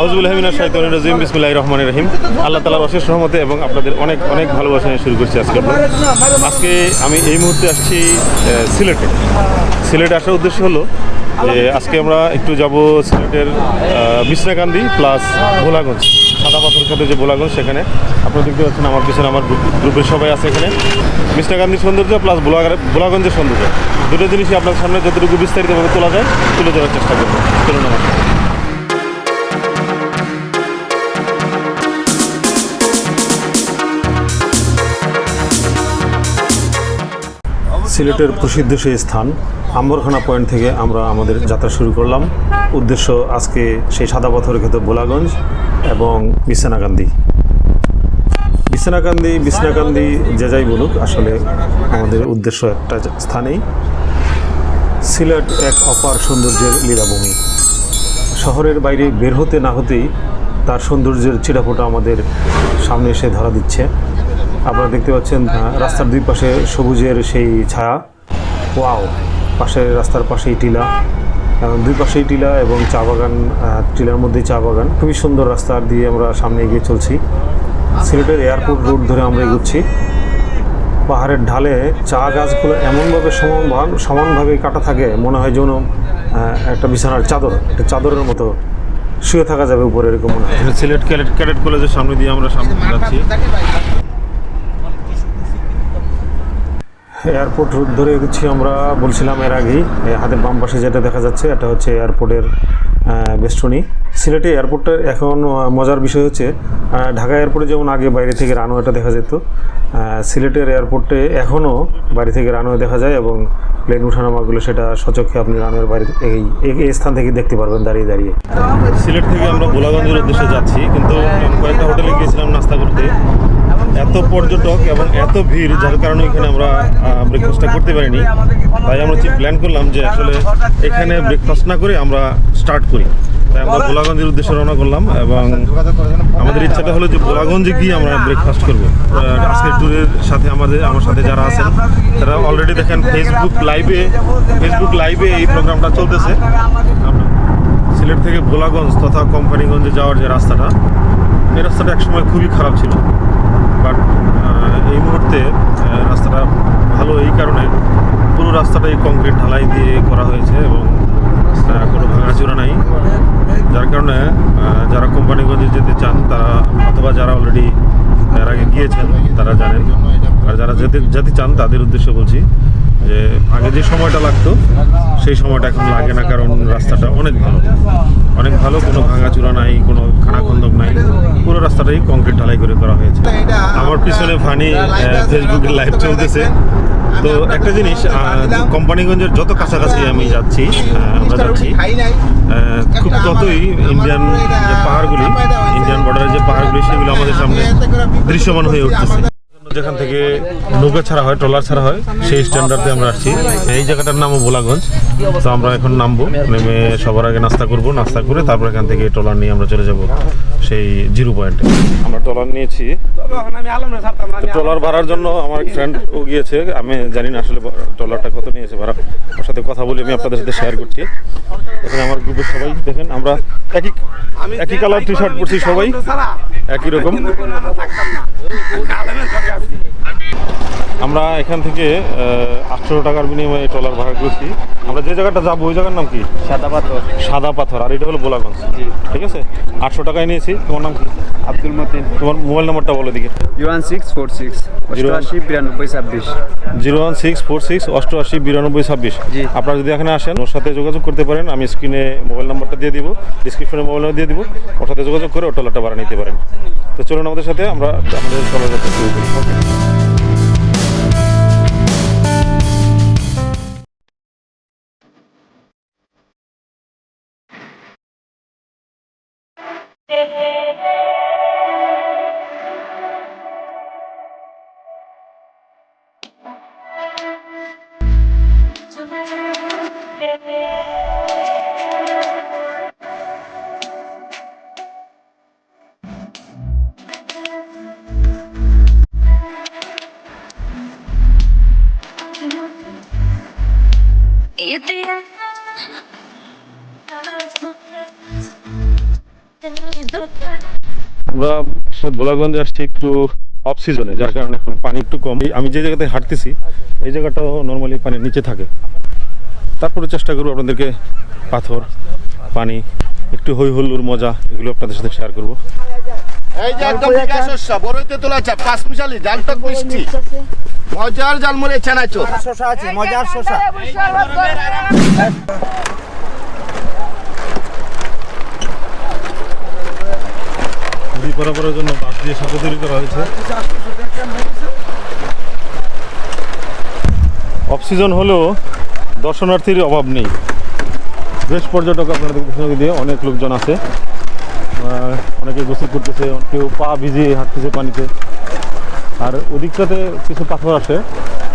আউজবুল্লাহ মিনাশ শাইতানির রাজিম, বিসমিল্লাহির রহমানির রহিম। আল্লাহ তাআলার অশেষ রহমতে এবং আপনাদের অনেক অনেক ভালোবাসা নিয়ে শুরু করছি আজকে। আজকে আমি এই মুহূর্তে আসছি সিলেটে। সিলেটে আসার উদ্দেশ্য হলো যে আজকে আমরা একটু যাব সিলেটের বিছনাকান্দি প্লাস ভোলাগঞ্জ। সাদা পাথর খাতে যে ভোলাগঞ্জ সেখানে। আপনারা দেখতে পাচ্ছেন আমার পিছনে আমার গ্রুপের সবাই আছে এখানে। বিছনাকান্দির সৌন্দর্য প্লাস ভোলাগঞ্জের সৌন্দর্য। দুটো জিনিসই আপনার সামনে যতটুকু বিস্তারিতভাবে তোলা যায়, তুলে ধরার চেষ্টা করব। চলুন সিলেটের প্রসিদ্ধ সেই স্থান, আম্বরখানা পয়েন্ট থেকে আমরা আমাদের যাত্রা শুরু করলাম। উদ্দেশ্য আজকে সেই সাদা পাথরের ক্ষেত্রে বোলাগঞ্জ এবং বিছনাকান্দি। বিছনাকান্দি বিছনাকান্দি, যে যাই বলুক, আসলে আমাদের উদ্দেশ্য একটা স্থানেই। সিলেট এক অপার সৌন্দর্যের লীলাভূমি। শহরের বাইরে বের হতে না হতেই তার সৌন্দর্যের চিরাফোটা আমাদের সামনে এসে ধরা দিচ্ছে। আপনারা দেখতে পাচ্ছেন রাস্তার দুই পাশে সবুজের সেই ছায়া। ওয়াও পাশে রাস্তার পাশেই টিলা। দুই পাশেই টিলা এবং চা বাগান টিলার মধ্যেই চা বাগান। খুবই সুন্দর রাস্তা দিয়ে আমরা সামনে এগিয়ে চলছি। সিলেটের এয়ারপোর্ট রোড ধরে আমরা এগোচ্ছি। পাহাড়ের ঢালে চা গাছগুলো এমনভাবে সমান, সমানভাবে কাটা থাকে, মনে হয় যেন একটা বিছানার চাদর। একটা চাদরের মতো শুয়ে থাকা যাবে উপরে, এরকম সিলেট ক্যাডেট ক্যাডেট কলেজের সামনে দিয়ে আমরা সামনে যাচ্ছি। এয়ারপোর্ট ধরে এগোচ্ছি আমরা, বলছিলাম এর আগেই হাতের বাম পাশে যেটা দেখা যাচ্ছে, এটা হচ্ছে এয়ারপোর্টের বেষ্টনী। সিলেটে এয়ারপোর্টের এখন মজার বিষয় হচ্ছে ঢাকা এয়ারপোর্টে যেমন আগে বাইরে থেকে রানওয়েটা দেখা যেত সিলেটের এয়ারপোর্টে এখনও বাইরে থেকে রানওয়ে দেখা যায় এবং প্লেন উঠানামাগুলো সেটা সচক্ষে আপনি রানওয়ের এই, এই- এই স্থান থেকে দেখতে পারবেন দাঁড়িয়ে দাঁড়িয়ে। সিলেট থেকে আমরা গোলাগঞ্জের উদ্দেশ্যে যাচ্ছি, কিন্তু কয়েকটা হোটেলে গিয়েছিলাম নাস্তা করতে। এত পর্যটক এবং এত ভিড়, যার কারণে এখানে আমরা ব্রেকফাস্টটা করতে পারিনি। তাই আমরা ঠিক প্ল্যান করলাম যে আসলে এখানে ব্রেকফাস্ট না করে আমরা স্টার্ট করি। তাই আমরা গোলাগঞ্জের উদ্দেশ্যে রওনা করলাম এবং আমাদের ইচ্ছাটা হলো যে গোলাগঞ্জে গিয়ে আমরা ব্রেকফাস্ট করব। আজকের ট্যুরের সাথে আমাদের, আমার সাথে যারা আছেন, তারা অলরেডি দেখেন ফেসবুক লাইভে ফেসবুক লাইভে এই প্রোগ্রামটা চলতেছে। সিলেট থেকে ভোলাগঞ্জ তথা কোম্পানিগঞ্জে যাওয়ার যে রাস্তাটা, এই রাস্তাটা একসময় খুবই খারাপ ছিল। বাট এই মুহূর্তে রাস্তাটা ভালো এই কারণে পুরো রাস্তাটাই কংক্রিট ঢালাই দিয়ে করা হয়েছে এবং কোনো ভাঙাচোরা নাই। যার কারণে যারা কোম্পানিগঞ্জে যেতে চান, তারা অথবা যারা অলরেডি এর আগে গিয়েছেন, তারা জানেন। আর যারা যেতে যেতে চান, তাদের উদ্দেশ্যে বলছি যে, আগে যে সময়টা লাগতো, সেই সময়টা এখন লাগে না, কারণ রাস্তাটা অনেক ভালো। অনেক ভালো, কোনো ভাঙাচুরা নাই, কোনো রাস্তাটাই কংক্রিট ঢালাই করে করা হয়েছে। আমার পিছনে ফানি ফেসবুকে লাইভ চলতেছে। তো একটা জিনিস কোম্পানিগঞ্জের যত কাছাকাছি আমি যাচ্ছি আমরা যাচ্ছি খুব ততই ইন্ডিয়ান যে পাহাড়গুলি ইন্ডিয়ান বর্ডারের যে পাহাড়গুলি, সেগুলো আমাদের সামনে দৃশ্যমান হয়ে উঠতেছে। যেখান থেকে নৌকা ছাড়া হয়, ট্রলার ছাড়া হয়, সেই স্ট্যান্ডার্ডে আমরা আসছি। এই জায়গাটার নামও ভোলাগঞ্জ। তো আমরা এখন নামবো, নেমে সবার আগে নাস্তা করব, নাস্তা করে তারপর এখান থেকে ট্রলার নিয়ে আমরা চলে যাব সেই জিরো পয়েন্টে। আমরা ট্রলার নিয়েছি। ট্রলার ভাড়ার জন্য আমার ফ্রেন্ড ও গিয়েছে, আমি জানি না আসলে ট্রলারটা কত নিয়েছে ভাড়া। ওর সাথে কথা বলে আমি আপনাদের সাথে শেয়ার করছি। এখানে আমার গ্রুপের সবাই, দেখেন আমরা একই একই কালার টি শার্ট পরছি সবাই। একই রকম। আমরা এখান থেকে আটশো টাকার বিনিময়ে ট্রলার ভাড়া করেছি। আমরা যে জায়গাটা যাব ওই জায়গার নাম কি? সাদা পাথর। সাদা পাথর আর এটা হলো গোলাগঞ্জ। ঠিক আছে? আটশো টাকায় নিয়েছি। তোমার নাম কি? আব্দুল মতিন। তোমার মোবাইল নাম্বারটা বলে দিকে zero one six four six অষ্টআশি বিরানব্বই ছাব্বিশ। Zero one six four six অষ্টআশি বিরানব্বই ছাব্বিশ। আপনারা যদি এখানে আসেন ওর সাথে যোগাযোগ করতে পারেন। আমি স্ক্রিনে মোবাইল নাম্বারটা দিয়ে দিব ডিসক্রিপশনে মোবাইল নাম্বার দিয়ে দিব। ওর সাথে যোগাযোগ করে ও ট্রলারটা ভাড়া নিতে পারেন। তো চলুন আমাদের সাথে আমরা আমাদের ট্রলার যাত্রা শুরু করি। গোলাগঞ্জে আসছি একটু অফ সিজনে যার কারণে এখন পানি একটু কম। আমি যে জায়গাতে হাঁটতেছি এই জায়গাটাও নর্মালি পানির নিচে থাকে। তারপরে চেষ্টা করব আপনাদেরকে পাথর পানি একটু হই হুল্লোর মজা এগুলো আপনাদের সাথে শেয়ার করব। এই যে একদম বিকাশ শস্য বড়ইতে তোলা চা পাঁচ মিশালি জাল টক মিষ্টি। মজার জালমুড়ি ছানাচো শশা আছে মজার শশা নদী পারাপারের জন্য বাঁশ দিয়ে সাঁকো তৈরি করা হয়েছে। অফ সিজন হলেও দর্শনার্থীর অভাব নেই। বেশ পর্যটক আপনারা দেখতেছেন দিয়ে অনেক লোকজন আছে। অনেকে গোসল করতেছে, কেউ পা ভিজিয়ে হাঁটতেছে পানিতে। আর ওদিকটাতে কিছু পাথর আছে,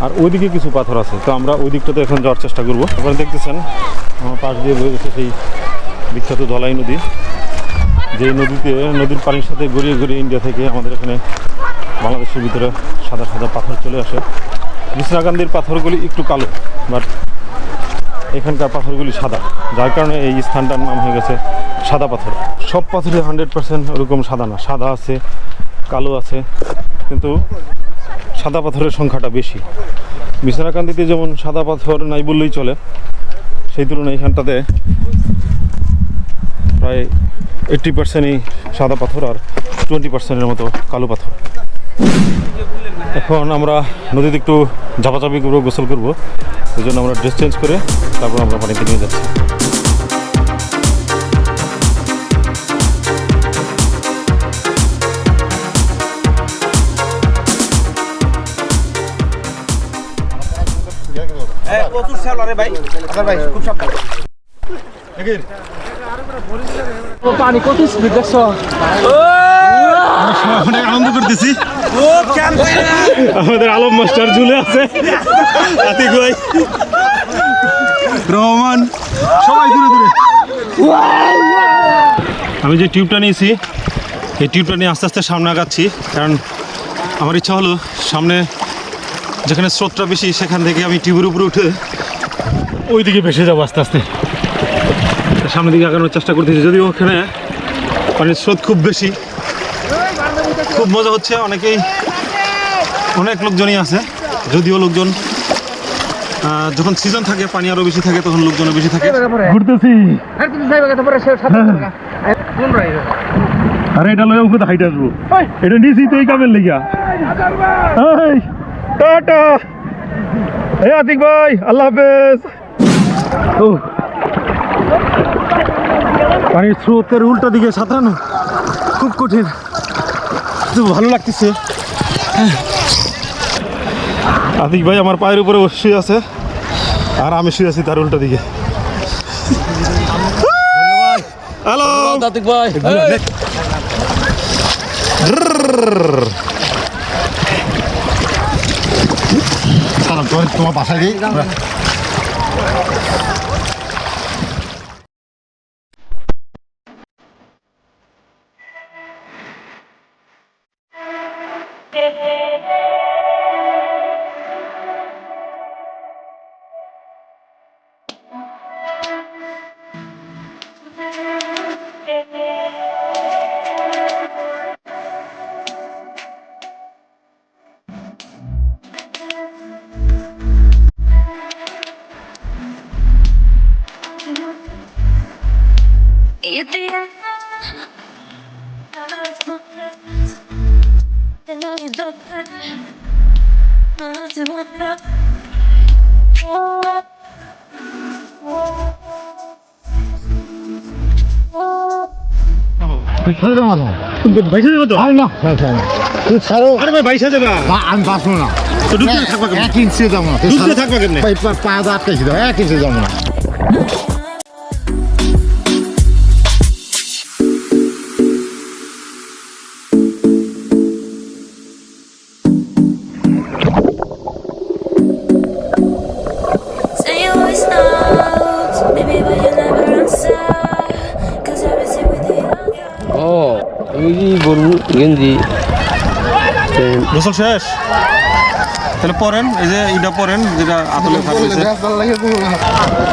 আর ওইদিকে কিছু পাথর আছে। তো আমরা ওই দিকটাতে এখন যাওয়ার চেষ্টা করব। আপনারা দেখতেছেন, আমার পাশ দিয়ে বয়ে গেছে সেই বিখ্যাত ধলাই নদী। যে নদীতে, নদীর পানির সাথে গড়িয়ে গড়িয়ে ইন্ডিয়া থেকে আমাদের এখানে বাংলাদেশের ভিতরে সাদা সাদা পাথর চলে আসে। বিছনাকান্দির পাথরগুলি একটু কালো বাট এখানকার পাথরগুলি সাদা, যার কারণে এই স্থানটার নাম হয়ে গেছে সাদা পাথর। সব পাথরে হান্ড্রেড পার্সেন্ট ওরকম সাদা না, সাদা আছে, কালো আছে, কিন্তু সাদা পাথরের সংখ্যাটা বেশি। বিছনাকান্দিতে যেমন সাদা পাথর নাই বললেই চলে, সেই তুলনায় এখানটাতে প্রায় এইট্টি পার্সেন্টই সাদা পাথর আর টোয়েন্টি পার্সেন্টের মতো কালো পাথর। এখন আমরা নদীতে একটু ঝাপাঝাপি করব গোসল করব ওই জন্য আমরা ড্রেস চেঞ্জ করে তারপর আমরা পানিতে নিয়ে যাচ্ছি। প্রচুর ভাই। ভাই খুব সাবধান। পানি কত স্পিড দেখছ? আমাদের আলম মাস্টার ঝুলে আছে। রহমান। সবাই দূরে দূরে। আমি যে টিউবটা নিয়েছি, এই টিউবটা নিয়ে আস্তে আস্তে সামনে আগাচ্ছি, কারণ আমার ইচ্ছা হলো সামনে যেখানে স্রোতটা বেশি, সেখান থেকে আমি টিউবের উপরে উঠে ওই দিকে ভেসে যাব আস্তে আস্তে। সামনের দিকে আগানোর চেষ্টা করতেছি। যদিও ওখানে পানির স্রোত খুব বেশি। খুব মজা হচ্ছে অনেকেই অনেক লোকজনই আছে। যদিও লোকজন যখন সিজন থাকে পানি আরও বেশি থাকে তখন লোকজনও বেশি থাকে। ঘুরতেছি। আর এটা লয়ে ওকে হাইট আসব। এটা নিয়েছি তো এই কামের লেগা। এই টাটা। এই আতিক ভাই আল্লাহ হাফেজ। ও। পানির স্রোতের উল্টো দিকে সাঁতরানো খুব কঠিন। কিন্তু ভালো লাগতেছে। আতিক ভাই আমার পায়ের উপরে শুয়ে আছে আর আমি শুয়ে আছি তার উল্টো দিকে। হ্যালো আতিক ভাই। তোমার বাসায় গিয়ে আমি বাঁচবো না তো ডুবতে থাকবা কেমনে? এক ইঞ্চি যাব না ডুবতে। থাকবা? পাই পা- আটকাইছি এক ইঞ্চি যাব না গেঞ্জি গোসল শেষ? তাহলে পরেন এই যে এটা পরেন যেটা আতলে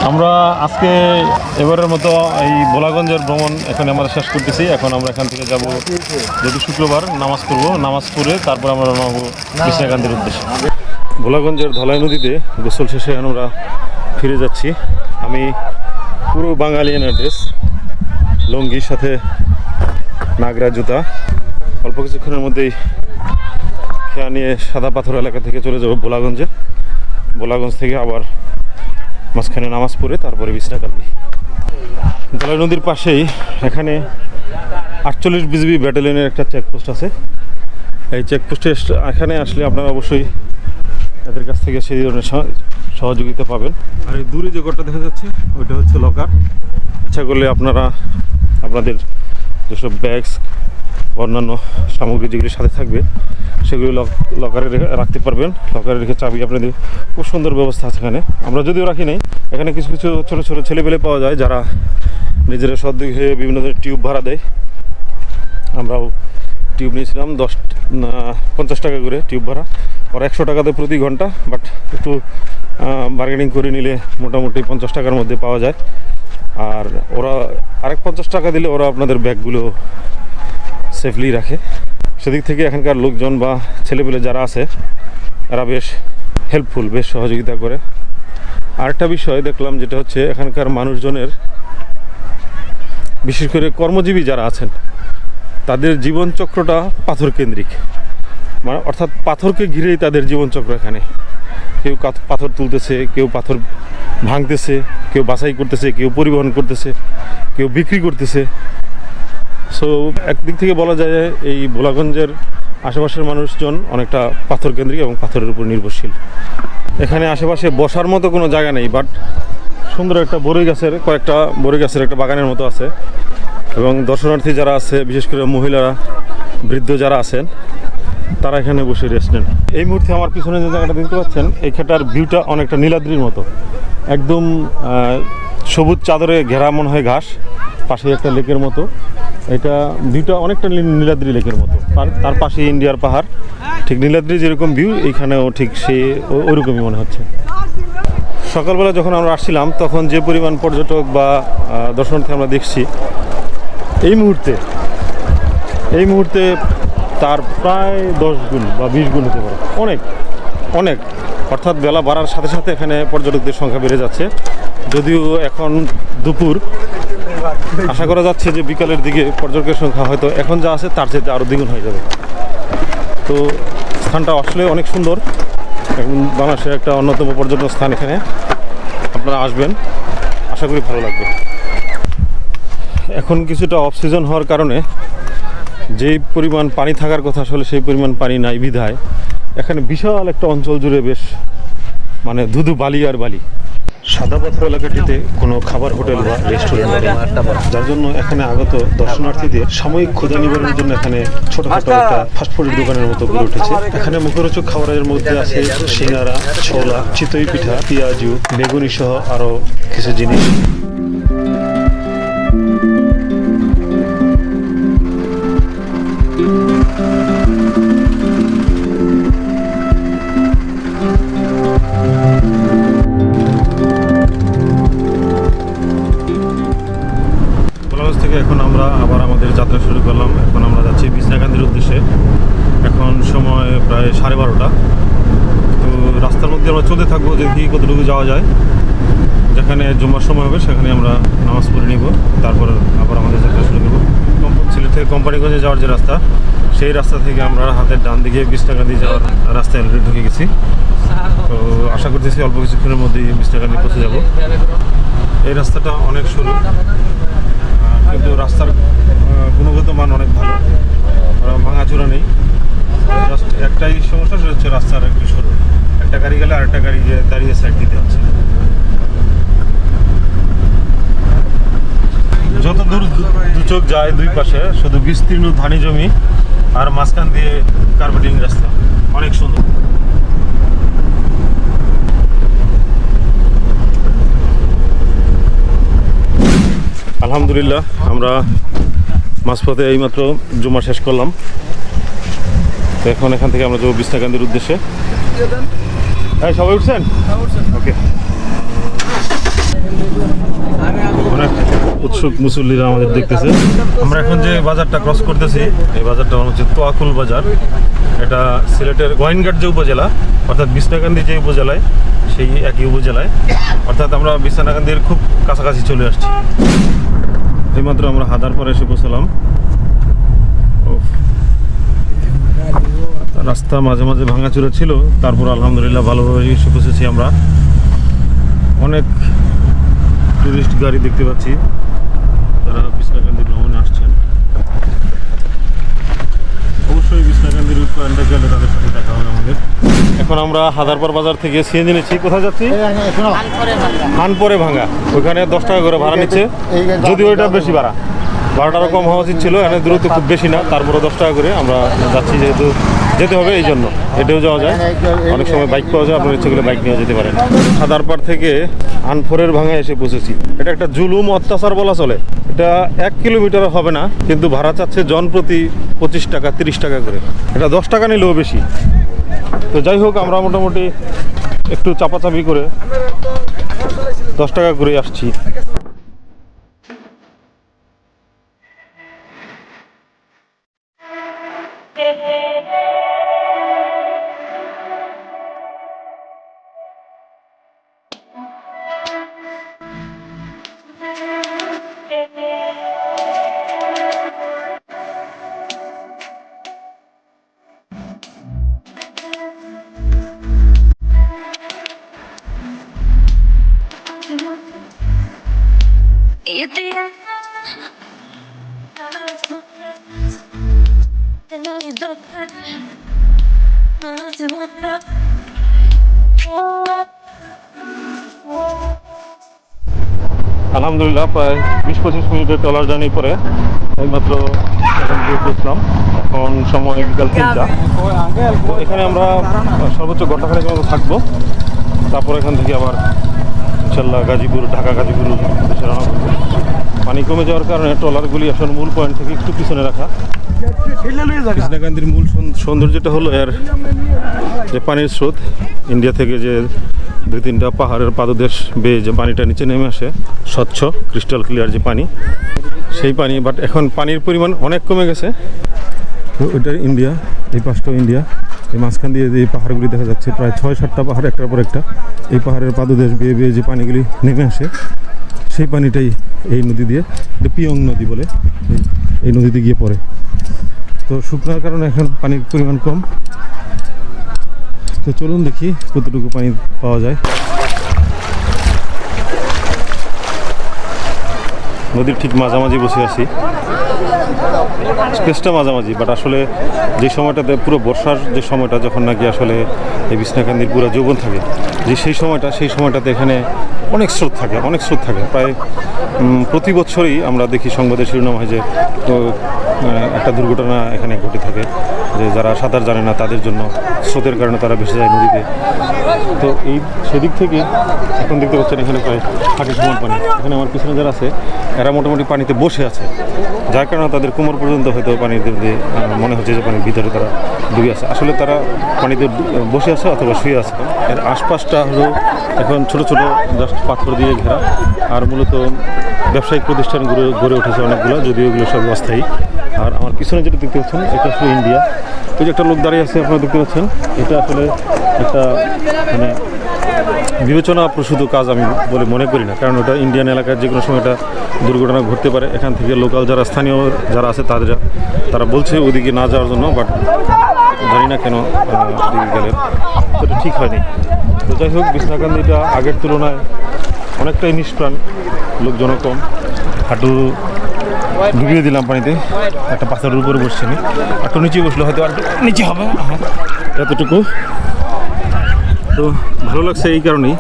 আমরা আজকে এবারের মতো এই ভোলাগঞ্জের ভ্রমণ এখানে আমরা শেষ করতেছি। এখন আমরা এখান থেকে যাব যদি শুক্রবার নামাজ পড়ব। নামাজ পড়ে তারপর আমরা রওনা হব কৃষ্ণাকান্তের উদ্দেশ্যে। ভোলাগঞ্জের ধলাই নদীতে গোসল শেষে আমরা ফিরে যাচ্ছি। আমি পুরো বাঙালিয়ান ড্রেস লুঙ্গির সাথে নাগরা জুতা। অল্প কিছুক্ষণের মধ্যেই খেয়া নিয়ে সাদা পাথর এলাকা থেকে চলে যাব বোলাগঞ্জে। বোলাগঞ্জ থেকে আবার মাঝখানে নামাজ পড়ে তারপরে বিছনাকান্দি দলাই নদীর পাশেই এখানে আটচল্লিশ বিজিবি ব্যাটালিয়নের একটা চেকপোস্ট আছে। এই চেকপোস্টে এখানে আসলে আপনারা অবশ্যই এদের কাছ থেকে সেই ধরনের সহযোগিতা পাবেন। আর এই দূরে যে ঘরটা দেখা যাচ্ছে, ওইটা হচ্ছে লকার ইচ্ছা করলে আপনারা আপনাদের যেসব ব্যাগস অন্যান্য সামগ্রী যেগুলি সাথে থাকবে, সেগুলি লক- লকারে রেখে- রাখতে পারবেন। লকারে রেখে চাবি আপনাদের খুব সুন্দর ব্যবস্থা আছে এখানে। আমরা যদিও রাখি নাই, এখানে কিছু কিছু ছোটো ছোটো ছেলেপেলে পাওয়া যায় যারা নিজেরা সদ্যোগ হয়ে বিভিন্ন ধরনের টিউব ভাড়া দেয়। আমরাও টিউব নিয়েছিলাম, দশ পঞ্চাশ টাকা করে টিউব ভাড়া। ওরা একশো টাকাতে প্রতি ঘণ্টা বাট একটু বার্গেনিং করে নিলে মোটামুটি পঞ্চাশ টাকার মধ্যে পাওয়া যায়। আর ওরা আরেক পঞ্চাশ টাকা দিলে ওরা আপনাদের ব্যাগগুলো সেফলি রাখে। সেদিক থেকে এখানকার লোকজন বা ছেলেপেলে যারা আছে তারা বেশ হেল্পফুল বেশ সহযোগিতা করে। আরেকটা বিষয় দেখলাম যেটা হচ্ছে এখানকার মানুষজনের, বিশেষ করে কর্মজীবী যারা আছেন, তাদের জীবনচক্রটা পাথর কেন্দ্রিক মানে অর্থাৎ পাথরকে ঘিরেই তাদের জীবনচক্র এখানে। কেউ পাথর তুলতেছে, কেউ পাথর ভাঙতেছে, কেউ বাছাই করতেছে, কেউ পরিবহন করতেছে, কেউ বিক্রি করতেছে। সো একদিক থেকে বলা যায় এই ভোলাগঞ্জের আশেপাশের মানুষজন অনেকটা পাথর কেন্দ্রিক এবং পাথরের উপর নির্ভরশীল। এখানে আশেপাশে বসার মতো কোনো জায়গা নেই বাট সুন্দর একটা বরই গাছের, কয়েকটা বরই গাছের একটা বাগানের মতো আছে। এবং দর্শনার্থী যারা আছে, বিশেষ করে মহিলারা, বৃদ্ধ যারা আছেন, তারা এখানে বসে রেস্ট নেন। এই মুহূর্তে আমার পিছনে যে জায়গাটা দেখতে পাচ্ছেন এইখানটার ভিউটা অনেকটা নীলাদ্রির মতো। একদম সবুজ চাদরে ঘেরা মনে হয় ঘাস পাশে একটা লেকের মতো। এটা ভিউটা অনেকটা নীলাদ্রি লেকের মতো। তার- পাশে ইন্ডিয়ার পাহাড়। ঠিক নীলাদ্রি যেরকম ভিউ, এইখানেও ঠিক সে ওরকমই মনে হচ্ছে। সকালবেলা যখন আমরা আসছিলাম, তখন যে পরিমাণ পর্যটক বা দর্শনার্থী আমরা দেখছি, এই মুহূর্তে এই মুহূর্তে তার প্রায় দশ গুণ বা বিশ গুণ হতে পারে। অনেক অনেক। অর্থাৎ বেলা বাড়ার সাথে সাথে এখানে পর্যটকদের সংখ্যা বেড়ে যাচ্ছে। যদিও এখন দুপুর আশা করা যাচ্ছে যে বিকালের দিকে পর্যটকের সংখ্যা হয়তো এখন যা আছে তার চেয়ে আরও দ্বিগুণ হয়ে যাবে। তো স্থানটা আসলে অনেক সুন্দর। এখন বাংলাদেশের একটা অন্যতম পর্যটন স্থান এখানে। আপনারা আসবেন। আশা করি ভালো লাগবে। এখন কিছুটা অফ সিজন হওয়ার কারণে যেই পরিমাণ পানি থাকার কথা আসলে সেই পরিমাণ পানি নাই বিধায়। এখানে বিশাল একটা অঞ্চল জুড়ে বেশ মানে ধুধু বালি আর বালি। সাদা পাথর এলাকাটিতে কোনো খাবার হোটেল বা রেস্টুরেন্ট নেই। যার জন্য এখানে আগত দর্শনার্থীদের সাময়িক ক্ষুধা নিবারণের জন্য এখানে ছোটখাটো একটা ফাস্টফুডের দোকানের মতো গড়ে উঠেছে। এখানে মুখরোচক খাবারের মধ্যে আছে সিঙ্গারা ছোলা চিতই পিঠা পিয়াজু বেগুনি সহ আরও কিছু জিনিস। দেখি কতটুকু যাওয়া যায়। যেখানে জমার সময় হবে, সেখানে আমরা নামাজ পড়ে নিব। তারপর আবার আমাদের যাত্রা শুরু করব। সিলেট থেকে কোম্পানিগঞ্জে যাওয়ার যে রাস্তা, সেই রাস্তা থেকে আমরা হাতের ডান দিকে বিছনাকান্দি যাওয়ার রাস্তায় অলরেডি ঢুকে গেছি। তো আশা করতেছি অল্প কিছুক্ষণের মধ্যেই বিছনাকান্দি পৌঁছে যাব। এই রাস্তাটা অনেক সরু কিন্তু রাস্তার গুণগত মান অনেক ভালো। ভাঙাচোরা নেই। একটাই সমস্যা, সেটা হচ্ছে রাস্তার একটু সরু। একটা গাড়ি গেলে আরেকটা গাড়ি দাঁড়িয়ে সাইড দিতে হচ্ছে। যত দূর দু চোখ যায় দুই পাশে, শুধু বিস্তীর্ণ ধানি জমি আর মাঝখান দিয়ে কার্পেটিং রাস্তা। অনেক সুন্দর। আলহামদুলিল্লাহ, আমরা মাঝপথে এইমাত্র জমা শেষ করলাম। তো এখন এখান থেকে আমরা যাব বিছনাকান্দির উদ্দেশ্যে। হ্যাঁ সবাই উঠছেন? ওকে উৎসুক মুসল্লিরা আমাদের দেখতেছে। আমরা এখন যে বাজারটা ক্রস করতেছি, এই বাজারটা হচ্ছে তোয়াকুল বাজার। এটা সিলেটের গোয়েনঘাট যে উপজেলা, অর্থাৎ বিছনাকান্দি যে উপজেলায়, সেই একই উপজেলায়। অর্থাৎ আমরা বিছনাকান্দির খুব কাছাকাছি চলে আসছি। এইমাত্র আমরা হাদার পরে এসে পৌঁছলাম। রাস্তা মাঝে মাঝে ভাঙাচুরা ছিল তারপর আলহামদুলিল্লাহ ভালোভাবে এসে পৌঁছেছি আমরা। অনেক টুরিস্ট গাড়ি দেখতে পাচ্ছি তারা বিছনাকান্দি ভ্রমণে আসছেন। অবশ্যই বিছনাকান্দির উৎপাদনটা গেলে তাদের সাথে দেখা হবে আমাদের। এখন আমরা হাজারপার বাজার থেকে সিএনজি নিচ্ছি। কোথায় যাচ্ছি? খানপরে ভাঙা ওইখানে দশ টাকা করে ভাড়া নিচ্ছে। যদিও এটা বেশি ভাড়া। ভাড়াটারও কম হওয়া উচিত ছিল এখানে দূরত্ব খুব বেশি না। তারপরে দশ টাকা করে আমরা যাচ্ছি যেহেতু যেতে হবে এই জন্য। হেঁটেও যাওয়া যায়। অনেক সময় বাইক পাওয়া যায়, আপনার ইচ্ছে করলে বাইক নিয়ে যেতে পারেন। হাদারপাড় থেকে আনফোরের ভাঙা এসে পৌঁছেছি। এটা একটা জুলুম অত্যাচার বলা চলে। এটা এক কিলোমিটার হবে না, কিন্তু ভাড়া চাচ্ছে জন প্রতি পঁচিশ টাকা, তিরিশ টাকা করে। এটা দশ টাকা নিলেও বেশি। তো যাই হোক, আমরা মোটামুটি একটু চাপাচাপি করে দশ টাকা করে আসছি। আলহামদুলিল্লাহ, প্রায় বিশ পঁচিশ মিনিটের ট্রলার জার্নি পরে একমাত্র এখান সময় বিকাল তিনটা। এখানে আমরা সর্বোচ্চ ঘন্টাখানেক থাকব। তারপর এখান থেকে আবার ইনশাল্লাহ গাজীপুর, ঢাকা, গাজীপুর করব পানি কমে যাওয়ার কারণে ট্রলারগুলি আসলে মূল পয়েন্ট থেকে একটু পিছনে রাখা। কৃষ্ণাকান্দির মূল সৌন্দর্যটা হলো এর যে পানির স্রোত। ইন্ডিয়া থেকে যে দুই তিনটা পাহাড়ের পাদদেশ বেয়ে যে পানিটা নিচে নেমে আসে, স্বচ্ছ ক্রিস্টাল ক্লিয়ার যে পানি, সেই পানি বাট এখন পানির পরিমাণ অনেক কমে গেছে। এটা ইন্ডিয়া এই পাশটাও ইন্ডিয়া এই মাঝখান দিয়ে যে পাহাড়গুলি দেখা যাচ্ছে, প্রায় ছয় সাতটা পাহাড়, একটার পর একটা এই পাহাড়ের পাদদেশ বেয়ে বেয়ে যে পানিগুলি নেমে আসে, সেই পানিটাই এই নদী দিয়ে পিয়ং নদী বলে এই নদীতে গিয়ে পড়ে। তো শুকনার কারণে এখন পানির পরিমাণ কম। তো চলুন দেখি কতটুকু পানি পাওয়া যায়। নদীর ঠিক মাঝামাঝি বসে আছি। স্পেসটা মাঝামাঝি বাট আসলে যে সময়টাতে পুরো বর্ষার যে সময়টা, যখন নাকি আসলে এই বিছনাকান্দির পুরো যৌবন থাকে, যে সেই সময়টা, সেই সময়টাতে এখানে অনেক স্রোত থাকে, অনেক স্রোত থাকে। প্রায় প্রতি বছরই আমরা দেখি সংবাদের শিরোনাম হয় যে একটা দুর্ঘটনা এখানে ঘটে থাকে, যে যারা সাঁতার জানে না, তাদের জন্য স্রোতের কারণে তারা ভেসে যায় নদীতে। তো এই সেদিক থেকে এখন দেখতে পাচ্ছেন এখানে প্রায় হাঁটু সমান পানি। এখানে আমার পিছনে যারা আছে এরা মোটামুটি পানিতে বসে আছে। যার কারণে তাদের কোমর পর্যন্ত হয়তো পানিতে মনে হচ্ছে যে পানির ভিতরে তারা ডুবে আছে। আসলে তারা পানিতে বসে আছে অথবা শুয়ে আছে। এর আশপাশটা হলো এখন ছোট ছোট জাস্ট পাথর দিয়ে ঘেরা। আর মূলত ব্যবসায়িক প্রতিষ্ঠানগুলো গড়ে উঠেছে অনেকগুলো, যদিও এগুলো সব অস্থায়ী। আর আমার পিছনে যেটা দেখতে পাচ্ছেন, এটা আসলে ইন্ডিয়া। ওই যে একটা লোক দাঁড়িয়ে আছে, আপনারা দেখতে পাচ্ছেন। এটা আসলে একটা মানে বিবেচনা প্রসূত কাজ আমি বলে মনে করি না। কারণ ওটা ইন্ডিয়ান এলাকার যে কোনো সময় এটা দুর্ঘটনা ঘটতে পারে, এখান থেকে লোকাল যারা স্থানীয় যারা আছে তাদের তারা বলছে ওদিকে না যাওয়ার জন্য বাট জানি না কেন ওদিকে গেলে। তো এটা ঠিক হয়নি। তো যাই হোক বিছনাকান্দিটা আগের তুলনায় অনেকটাই নিষ্প্রাণ, লোকজনও কম। হাঁটু ডুবিয়ে দিলাম পানিতে। একটা পাথরের উপরে বসছি আমি। একটু নিচে বসলে হয়তো আর একটু নিচে হবে এতটুকু। তো ভালো লাগছে এই কারণেই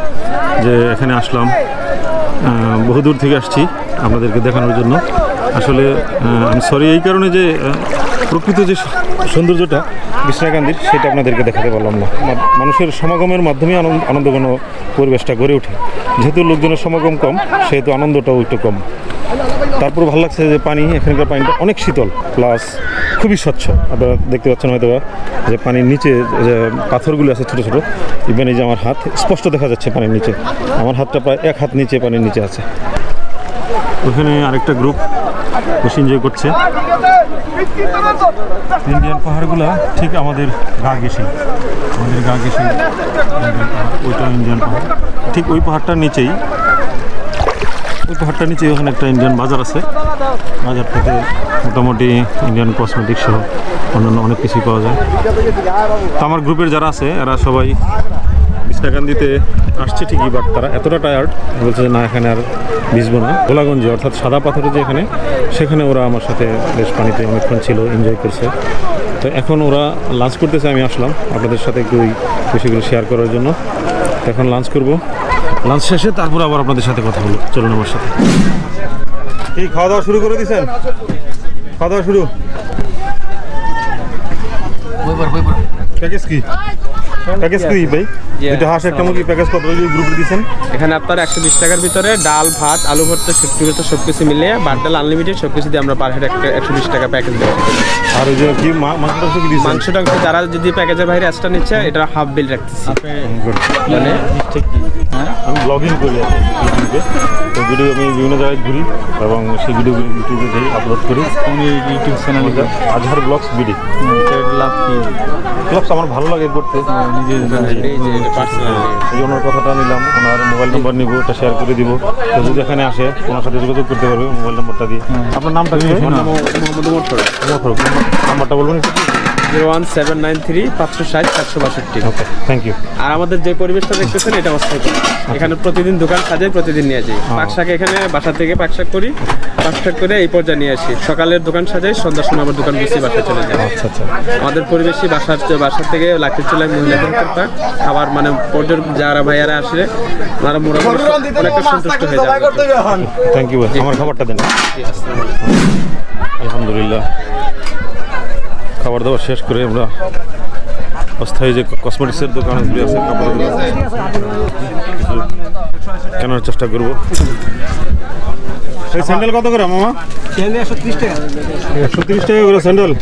যে এখানে আসলাম। আহ, বহুদূর থেকে আসছি আপনাদেরকে দেখানোর জন্য। আসলে আমি সরি এই কারণে যে প্রকৃত যে সৌন্দর্যটা বিশ্বনাকান্দির সেটা আপনাদেরকে দেখাতে পারলাম না। মানুষের সমাগমের মাধ্যমে আনন্দ আনন্দঘন পরিবেশটা গড়ে ওঠে। যেহেতু লোকজনের সমাগম কম সেহেতু আনন্দটাও একটু কম। তারপর ভালো লাগছে যে পানি, এখানকার পানিটা অনেক শীতল প্লাস খুবই স্বচ্ছ। আপনারা দেখতে পাচ্ছেন হয়তো যে পানির নিচে যে পাথরগুলো আছে ছোটো ছোটো ইভেন এই যে আমার হাত, স্পষ্ট দেখা যাচ্ছে পানির নিচে। আমার হাতটা প্রায় এক হাত নিচে পানির নিচে আছে। ওখানে আরেকটা গ্রুপ বেশি এনজয় করছে। ইন্ডিয়ান পাহাড়গুলো ঠিক আমাদের গা গেছি আমাদের গা গেছি ওইটা ইন্ডিয়ান পাহাড়। ঠিক ওই পাহাড়টার নিচেই ওই পাহাড়টার নিচেই ওখানে একটা ইন্ডিয়ান বাজার আছে। বাজার থেকে মোটামুটি ইন্ডিয়ান কসমেটিক সহ অন্যান্য অনেক কিছুই পাওয়া যায়। তো আমার গ্রুপের যারা আছে, এরা সবাই বিছনাকান্দিতে আসছে ঠিকই বাট তারা এতটা টায়ার্ড বলছে যে না, এখানে আর ভিজবো না। গোলাগঞ্জে, অর্থাৎ সাদা পাথরের যে এখানে, সেখানে ওরা আমার সাথে বেশ পানিতে অনেকক্ষণ ছিল এনজয় করছে। তো এখন ওরা লাঞ্চ করতেছে, আমি আসলাম। আপনাদের সাথে একটু ওই বিষয়গুলো শেয়ার করার জন্য। এখন লাঞ্চ করব। লাঞ্চ শেষে তারপর আবার আপনাদের সাথে কথা বলব। চলুন আমার সাথে। কি খাওয়া দাওয়া শুরু করে দিয়েছেন খাওয়া দাওয়া শুরু। প্যাকেজ কি? প্যাকেজ কি ভাই? এটা হাঁস একটা মুরগি প্যাকেজ কত ওই গ্রুপে দিয়েছেন? এখানে আপনার একশো বিশ টাকার ভিতরে ডাল ভাত আলু ভর্তা শুটকি ভর্তা সব কিছু মিলিয়ে বাট ডাল আনলিমিটেড সব কিছু দিয়ে আমরা পার হেড একটা একশো বিশ টাকা প্যাকেজ দেবো আর ওই যে কি মা- মাংস টাংস কি দিয়েছেন? মাংস টাংস যারা যদি প্যাকেজের বাইরে এক্সট্রা নিচ্ছে এটা হাফ বিল রাখতেছি. মানে আমি ব্লগিং করি ইউটিউবে তো ভিডিও আমি বিভিন্ন জায়গায় ঘুরি এবং সেই ভিডিওগুলো ইউটিউবে দিই আপলোড করি। YouTube channel Azhar blogs BD লাভ কি? ব্লগস আমার ভালো লাগে করতে। এই যে পার্সোনাল এই যে ওনার কথাটা নিলাম। ওনার মোবাইল নাম্বার নিব এটা শেয়ার করে দিব। যদি এখানে আসে ওনার সাথে যোগাযোগ করতে পারবে মোবাইল নম্বরটা দিয়ে। আপনার নামটা মোহাম্মদ মোবারক। নাম্বারটা বলবেন একটু? Zero one seven nine three পাঁচশো ষাট সাতশো বাষট্টি। ওকে থ্যাংক ইউ আর আমাদের যে পরিবেশটা দেখতেছেন এটা অস্থায়ী এখানে প্রতিদিন দোকান সাজাই প্রতিদিন নিয়ে যাই। পাকশাক এখানে বাসা থেকে পাকশাক করি পাকশাক করে এই পর্যায়ে নিয়ে আসি। সকালের দোকান সাজাই সন্ধ্যার সময় আবার দোকান বসে বাসায় চলে যায় আচ্ছা আচ্ছা। আমাদের পরিবেশই বাসার বাসার থেকে লাঠির চুলায় মহিলাদের করতাম খাবার মানে পর্যটক যারা ভাইয়ারা আসলে ওনারা মোটামুটি অনেকটা সন্তুষ্ট হয়ে যাবে। থ্যাংক ইউ আমার খাবারটা দেন। আলহামদুলিল্লাহ। খাবার দাবার শেষ করে আমরা অস্থায়ী যে কসমেটিক্সের দোকানগুলি আছে কাপড়গুলো কিছু কেনার চেষ্টা করব। এই স্যান্ডেল কত করে মামা? স্যান্ডেল একশো ত্রিশ টাকা। একশো তিরিশ টাকা করে স্যান্ডেল?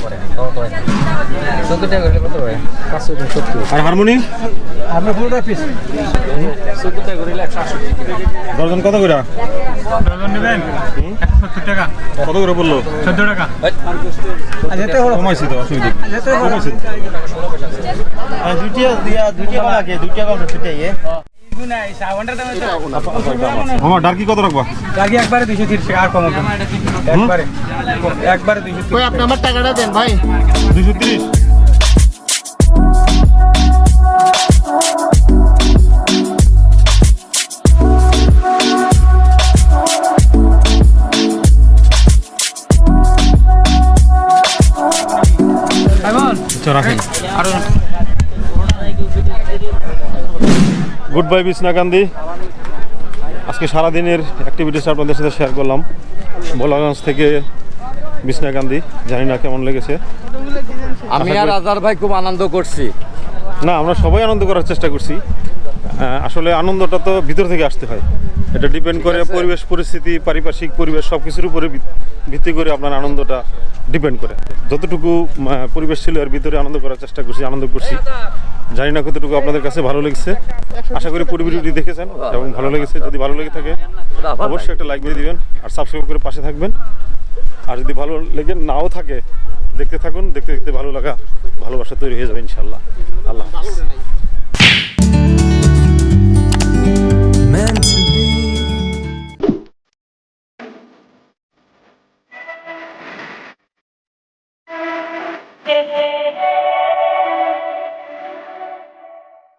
চোদ্দ টাকা হলে কত হয় পাঁচশো সত্তর। আর হারমোনি? আপনার পুরোটা পিস। চোদ্দ টাকা করে একশো আশি দর্জন কত করে? নেবেন? সত্তর টাকা। কত করে বলল চোদ্দ টাকা। যেতে হলো কমাইছি তো অসুবিধা। নেই। যেতে হলো কমাইছি আমার ডার্কি কত রাখবা? গাড়ি একবারে দুইশো তিরিশ টাকা আর কম একবারে। একবারে দুইশো আপনি আমার টাকাটা দেন ভাই। দুশো তিরিশ? গুড বাই বিছনাকান্দি আজকে সারাদিনের অ্যাক্টিভিটিস আপনাদের সাথে শেয়ার করলাম। বলাগঞ্জ থেকে বিছনাকান্দি জানি না কেমন লেগেছে। আমি আর আজার ভাই খুব আনন্দ করছি। না আমরা সবাই আনন্দ করার চেষ্টা করছি। আসলে আনন্দটা তো ভিতর থেকে আসতে হয়। এটা ডিপেন্ড করে পরিবেশ পরিস্থিতি পারিপার্শ্বিক পরিবেশ সব কিছুর উপরে ভিত- ভিত্তি করে আপনার আনন্দটা ডিপেন্ড করে। যতটুকু পরিবেশ ছিল এর ভিতরে আনন্দ করার চেষ্টা করছি আনন্দ করছি। জানি না কতটুকু আপনাদের কাছে ভালো লেগেছে। আশা করি পুরো ভিডিওটি দেখেছেন এবং ভালো লেগেছে। যদি ভালো লেগে থাকে অবশ্যই একটা লাইক দিয়ে দিবেন আর সাবস্ক্রাইব করে পাশে থাকবেন। আর যদি ভালো লেগে নাও থাকে দেখতে থাকুন দেখতে দেখতে ভালো লাগা ভালোবাসা তৈরি হয়ে যাবে ইনশাল্লাহ আল্লাহ হাফিজ।